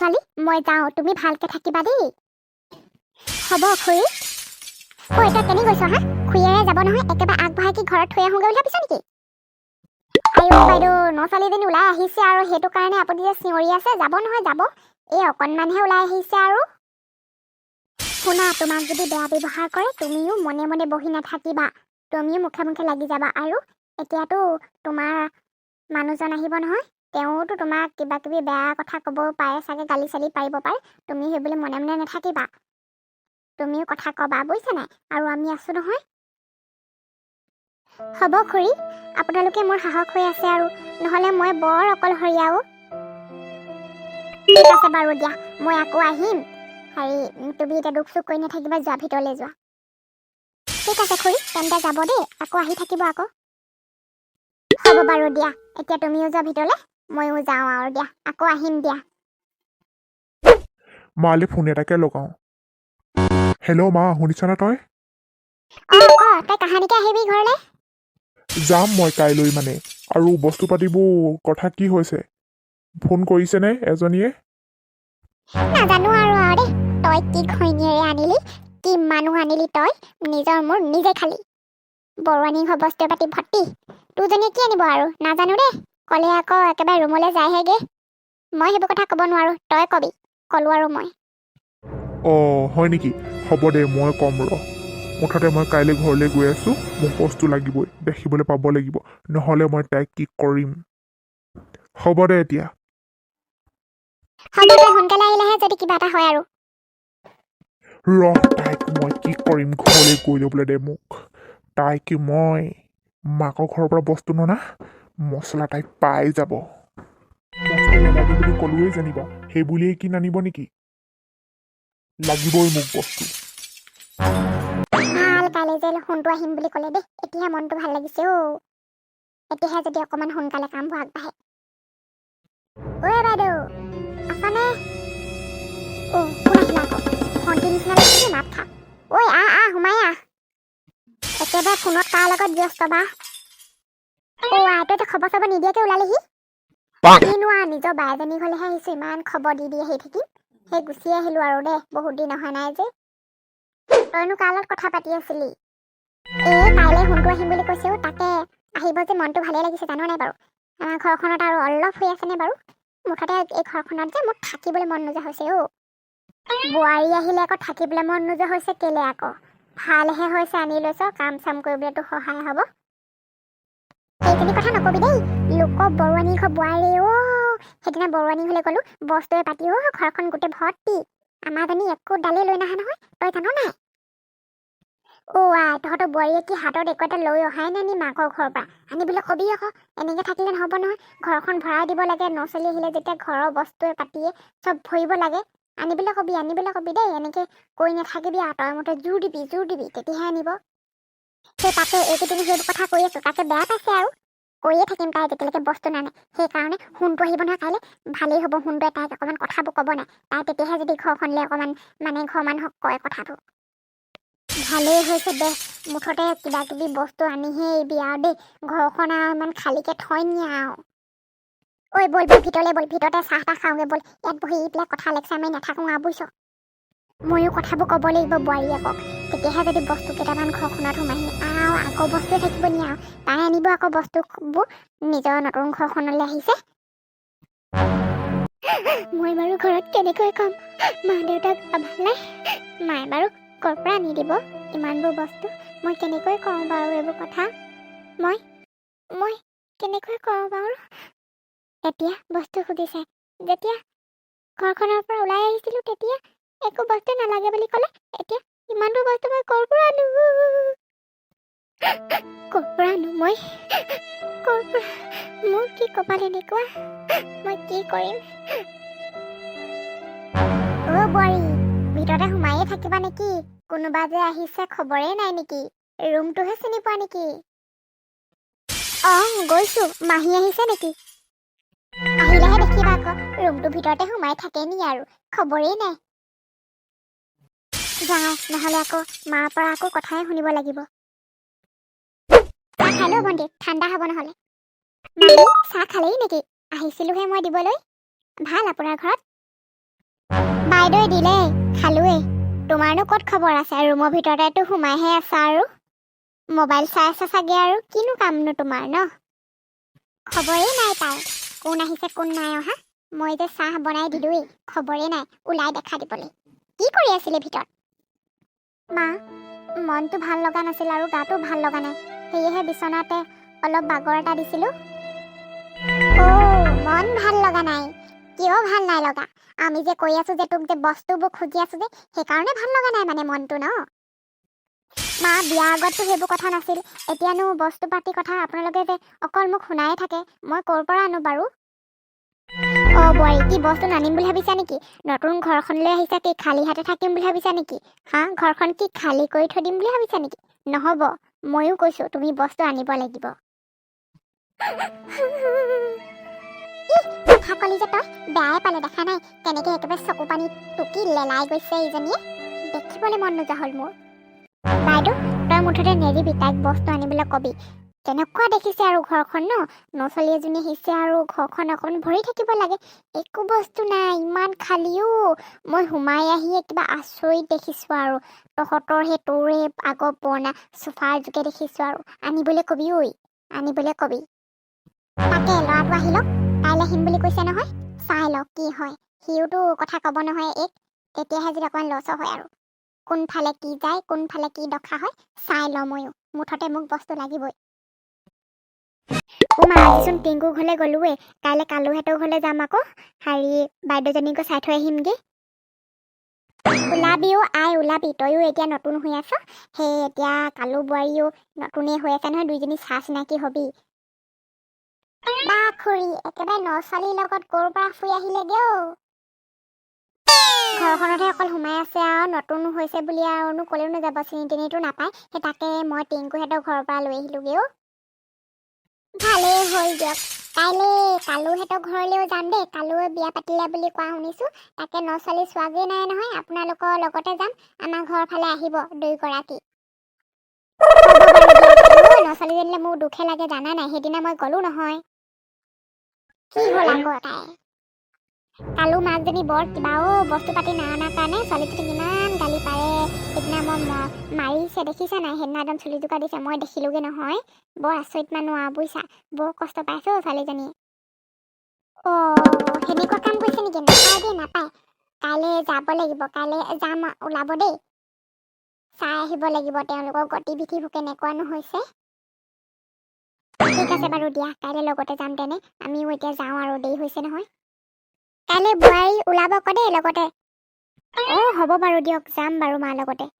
ছোৱালী মই যাওঁ। তুমি ভালকে থাকিবা দেই। হ'ব খুৰী। ঐ তই কেনি গৈছ হা? খুৰীয়েৰে যাব নহয় একেবাৰে আগবঢ়াই কি ঘৰত থৈ আহোগৈ বুলি ভাবিছ নেকি? আইঅ বাইদেউ ন ছোৱালীজনী ওলাই আহিছে আৰু সেইটো কাৰণে আপুনি যে চিঞৰি আছে যাব নহয় যাব। এই অকণমানহে ওলাই আহিছে আৰু। শুনা তোমাক যদি বেয়া ব্যৱহাৰ কৰে তুমিও মনে মনে বহি নাথাকিবা। তুমিও মুখে মুখে লাগি যাবা। আৰু এতিয়াতো তোমাৰ মানুহজন আহিব নহয়। তেওঁতো তোমাক কিবা কিবি বেয়া কথা ক'ব পাৰে চাগে গালি চালি পাৰিব পাৰে। তুমি সেইবুলি মনে মনে নাথাকিবা। তুমিও কথা ক'বা বুজিছা নাই? আৰু আমি আছো নহয়। হ'ব খুৰী আপোনালোকে মোৰ সাহস হৈ আছে আৰু নহ'লে মই বৰ অকলশৰীয়াও ঠিক আছে বাৰু দিয়া মই আকৌ আহিম। হেৰি তুমি এতিয়া দুখ চুখ কৰি নাথাকিবা যোৱা ভিতৰলৈ যোৱা। ঠিক আছে খুৰী তেন্তে যাব দেই আকৌ আহি থাকিব আকৌ। হ'ব বাৰু দিয়া এতিয়া তুমিও যোৱা ভিতৰলৈ। ময়ো যাওঁ আৰু দিয়া আকৌ আহিম দিয়া মালে ফোন এটাকে লগাওঁ হেল্ল' মা শুনিছনে তই অঁ তই কাহানিকে আহিবি ঘৰলৈ যাম মই কাইলৈ মানে আৰু বস্তু পাতিবোৰ কথা কি হৈছে ফোন কৰিছেনে এজনীয়ে নাজানো আৰু আৰু দেই তই কি ঘৈণীয়েৰে আনিলি কি মানুহ আনিলি তই নিজৰ মোৰ নিজে খালি বৰুৱানী ঘৰ বস্তু পাতি ভৰ্তি তোৰজনীয়ে কি আনিব আৰু নাজানো দেই ক'লে আকৌ একেবাৰে ৰুমলৈ যায়হেগে মই সেইবোৰ কথা ক'ব নোৱাৰো তই কবি ক'লো আৰু মই। অঁ হয় নেকি? হ'ব দে মই ক'ম ৰ। মুঠতে মই কাইলৈ ঘৰলৈ গৈ আছোঁ মোক বস্তু লাগিবই দেখিবলৈ পাব লাগিব নহ'লে মই তাইক কি কৰিম? হ'ব দে এতিয়া। হ'ব সোনকালে আহিলেহে যদি কিবা এটা হয় আৰু। ৰহ তাইক মই কি কৰিম ঘৰলৈ গৈ ল'বলৈ দে মোক। তাইক মই মাকৰ ঘৰৰ পৰা বস্তু ননা মছলা তাইক পাই যাব। বস্তু নালাগে বুলি ক'লোৱেই জানিবা সেই বুলিয়েই কি নানিব নেকি? লাগিবই মোক বস্তু। একেবাৰে ফোনত কাৰ লগত ব্যস্ত বা? অ' আই তই খবৰ চবৰ নিদিয়াকে ওলালেহি। কিনো আৰু নিজৰ বায়েজনী ঘৰলৈহে আহিছোঁ ইমান খবৰ দি দি আহি থাকিম। সেই গুচি আহিলোঁ আৰু দে বহুত দিন অহা নাই যে। তইনো কাৰ লগত কথা পাতি আছিলি? এ কাইলৈ সোণটো আহিম বুলি কৈছে অ' তাকে আহিব যে মনটো ভালে লাগিছে জানো নাই বাৰু? আমাৰ ঘৰখনত আৰু অলপ হৈ আছেনে বাৰু? মুঠতে এই ঘৰখনত যে মোৰ থাকিবলৈ মন নোযোৱা হৈছে অ' বোৱাৰী আহিলে আকৌ থাকিবলৈ মন নোযোৱা হৈছে কেলে আকৌ? ভালহে হৈছে আনি লৈছ কাম চাম কৰিবলৈতো সহায় হ'ব। সেইখিনি কথা নকবি দেই। লোকৰ বৰুৱানী ঘৰ বোৱাৰী অ' সেইদিনা বৰুৱানী ঘৰলৈ গ'লো বস্তুৱে পাতি অ' ঘৰখন গোটেই ভৰ্তি। আমাৰজনী একো ডালেই লৈ নাহা নহয় তই জান নাই? অ' আই তহঁতৰ বোৱাৰীয়ে কি হাতত একো এটা লৈ অহাই নাই নি মাকৰ ঘৰৰ পৰা? আনিবলৈ কবি আকৌ এনেকৈ থাকিলে নহ'ব নহয় ঘৰখন ভৰাই দিব লাগে ন চলি আহিলে যেতিয়া ঘৰৰ বস্তুৱে পাতিয়ে চব ভৰিব লাগে। আনিবলৈ কবি আনিবলৈ কবি দেই এনেকৈ কৈ নাথাকিবি আৰু তই মতে জোৰ দিবি জোৰ দিবি তেতিয়াহে আনিব। সেই তাকে এইকেইদিন সেইবোৰ কথা কৈ আছোঁ তাকে বেয়া পাইছে আৰু। কৈয়ে থাকিম তাই যেতিয়ালৈকে বস্তু নানে। সেইকাৰণে সোণটো আহিব নহয় কাইলৈ ভালেই হ'ব সোণটোৱে তাইক অকণমান কথাবোৰ ক'ব নাই। তাই তেতিয়াহে যদি ঘৰখনলৈ অকণমান মানে ঘৰ মানুহক কয় কথাটো। ভালেই হৈছে দে মুঠতে কিবা কিবি বস্তু আনিহে এৰিবি আৰু দেই ঘৰখন আৰু ইমান খালীকে থৈ নিয়ে আৰু। ঐ ব'ল ব'ল ভিতৰলৈ ব'ল ভিতৰতে চাহ তাহ খাওঁগৈ ব'ল ইয়াত বহি পেলাই কথা লেকচাৰ মাৰি নাথাকোঁ আৰু বুজিছ ময়ো কথাবোৰ ক'ব লাগিব বোৱাৰীয়েকক। তেতিয়াহে যদি বস্তু কেইটামান ঘৰখনত সোমাহি আৰু আগৰ বস্তুৱে থাকিব নি আৰু তাই আনিব আকৌ বস্তুবোৰ নিজৰ নতুন ঘৰখনলৈ আহিছে। মই বাৰু ঘৰত কেনেকৈ ক'ম? মা দেউতাক ভাল মায়ে বাৰু ক'ৰ পৰা আনি দিব? ইমানবোৰ বস্তু মই কেনেকৈ কওঁ বাৰু এইবোৰ কথা? মই মই কেনেকৈ কওঁ বাৰু? এতিয়া বস্তু সুধিছে যেতিয়া ঘৰখনৰ পৰা ওলাই আহিছিলোঁ তেতিয়া একো বস্তু নালাগে বুলি ক'লে এতিয়া ইমানবোৰ বস্তু মই ক'ৰ পৰা আনো? ক'ৰ পৰা আনো মই? ক'ৰ পৰা? মোৰ কি কপাল এনেকুৱা? মই কি কৰিম? অ' বোৱাৰী ভিতৰতে সোমায়ে থাকিবা নেকি? কোনোবা যে আহিছে খবৰে নাই নেকি? ৰুমটোহে চিনি পোৱা নেকি? অঁ গৈছো মাহী আহিছে নেকি? আহিলেহে দেখিবা আকৌ ৰুমটোৰ ভিতৰতে সোমাই থাকে নি আৰু খবৰেই নাই। যাওঁ নহ'লে আকৌ মাৰ পৰা আকৌ কথাই শুনিব লাগিব। খাই লওঁ ভণ্টি ঠাণ্ডা হ'ব নহ'লে। চাহ খালেই নেকি? আহিছিলোহে মই দিবলৈ। ভাল আপোনাৰ ঘৰত? বাইদেৱে দিলে খালোৱেই। তোমাৰনো ক'ত খবৰ আছে? ৰুমৰ ভিতৰতেতো সোমাইহে আছা আৰু? মোবাইল চাই আছা চাগে আৰু? কিনো কামনো তোমাৰ ন? খবৰেই নাই তাই। কোন আহিছে কোন নাই অহা? মই যে চাহ বনাই দিলোৱেই খবৰেই নাই। ওলাই দেখা দিবলৈ। কি কৰি আছিলে ভিতৰত? মা মনটো ভাল লগা নাছিল আৰু গাটো ভাল লগা নাই। সেয়েহে বিচনাতে অলপ বাগৰ এটা দিছিলো। মন ভাল লগা নাই। কিয় ভাল নাই লগা? আমি যে কৈ আছো যে তোক যে বস্তুবোৰ খুজি আছো যে সেইকাৰণে ভাল লগা নাই মানে মনটো ন? মা বিয়া আগততো সেইবোৰ কথা নাছিল। এতিয়ানো বস্তু পাতি কথা আপোনালোকে যে অকল মোক শুনাই থাকে মই ক'ৰ পৰা আনো বাৰু? অ বোৱাৰী কি বস্তু নানিম বুলি ভাবিছা নেকি? নতুন ঘৰখনলৈ আহিছা কি খালী হাতে থাকিম বুলি ভাবিছা নেকি? হা ঘৰখন কি খালী কৰি থৈ দিম বুলি ভাবিছা নেকি? নহ'ব ময়ো কৈছো তুমি বস্তু আনিব লাগিব। ইহ, কথা কলি যে তই বেয়াই পালে দেখা নাই কেনেকে একেবাৰে চকু পানী টুকি লেলাই গৈছে এইজনীয়ে? দেখিবলৈ মন নোযোৱা হ'ল মোৰ। বাইদেউ তই মুঠতে নেৰিবি তাইক বস্তু আনিবলৈ কবি। কেনেকুৱা দেখিছে আৰু ঘৰখন ন? নচলী এজনী আহিছে আৰু ঘৰখন অকণ ভৰি থাকিব লাগে। একো বস্তু নাই ইমান খালীও মই সোমাই আহিয়ে কিবা আচৰিত দেখিছোঁ আৰু। তহঁতৰ সেই তোৰে আগৰ পুৰণা চোফাৰ যোগে দেখিছোঁ আৰু। আনিবলৈ কবি ঐ। আনিবলৈ কবি। তাকে ল'ৰাটো আহি লওক। কাইলৈ আহিম বুলি কৈছে নহয়। চাই লওক কি হয়। সিওতো কথা ক'ব নহয় এক। তেতিয়াহে যদি অকণমান লছ হয় আৰু। কোনফালে কি যায় কোনফালে কি দখা হয় চাই লওঁ ময়ো। মুঠতে মোক বস্তু লাগিবই। অ' মা টিংকু ঘৰলৈ গ'লোৱে। কাইলৈ কালুহঁতৰ ঘৰলৈ যাম আকৌ। হেৰি বাইদেউজনীকো চাই থৈ আহিমগে। ওলাবিও আই ওলাবি। তয়ো এতিয়া নতুন হৈ আছ। সেই এতিয়া কালু বোৱাৰীও নতুনেই হৈ আছে নহয় দুইজনী চা চিনাকি হবি। বা খুৰী একেবাৰে নছোৱালীৰ লগত ক'ৰ পৰা ফুৰি আহিলেগে অ' ঘৰখনতহে অকল সোমাই আছে আৰু নতুন হৈছে বুলি আৰুনো ক'লেও নাযাব চিনি তিনিটো নাপায়। সেই তাকে মই টিংকুহঁতৰ ঘৰৰ পৰা লৈ আহিলোগে অ' ভালেই হ'ল দিয়ক। কাইলৈ কালুহঁতৰ ঘৰলৈও যাম দেই। কালুৱে বিয়া পাতিলে বুলি কোৱা শুনিছোঁ। তাকে নছোৱালী চোৱাগৈ নাই নহয় আপোনালোকৰ লগতে যাম। আমাৰ ঘৰৰ ফালে আহিব দুয়োগৰাকী নছোৱালীজনীলে মোৰ দুখে লাগে জানা নাই? সেইদিনা মই গ'লো নহয়। কি হ'ল আকৌ তাই? কালু মাকজনী বৰ কিবা অ' বস্তু পাতি নাই অনাৰ কাৰণে ছোৱালীজনীক ইমান সেইদিনা মই মাৰিছে দেখিছা নাই? সেইদিনা একদম চুলি জোকা দিছে। মই দেখিলোগে নহয়। বৰ আচৰিত মানুহ আৰু বুজিছা বৰ কষ্ট পাইছে ছোৱালীজনীয়ে অ' সেনেকুৱা কাম কৰিছে নেকি? নাপায় দেই নাপায়। কাইলৈ যাব লাগিব। কাইলৈ যাম ওলাব দেই। চাই আহিব লাগিব। তেওঁলোকৰ গতিবিধিবোৰ কেনেকুৱানো হৈছে ঠিক আছে বাৰু দিয়া। কাইলৈ লগতে যাম তেনে। আমিও এতিয়া যাওঁ আৰু। দেৰি হৈছে নহয়। কাইলৈ বোৱাৰী ওলাব আকৌ দেই লগতে অঁ হ'ব বাৰু দিয়ক যাম বাৰু মাৰ লগতে।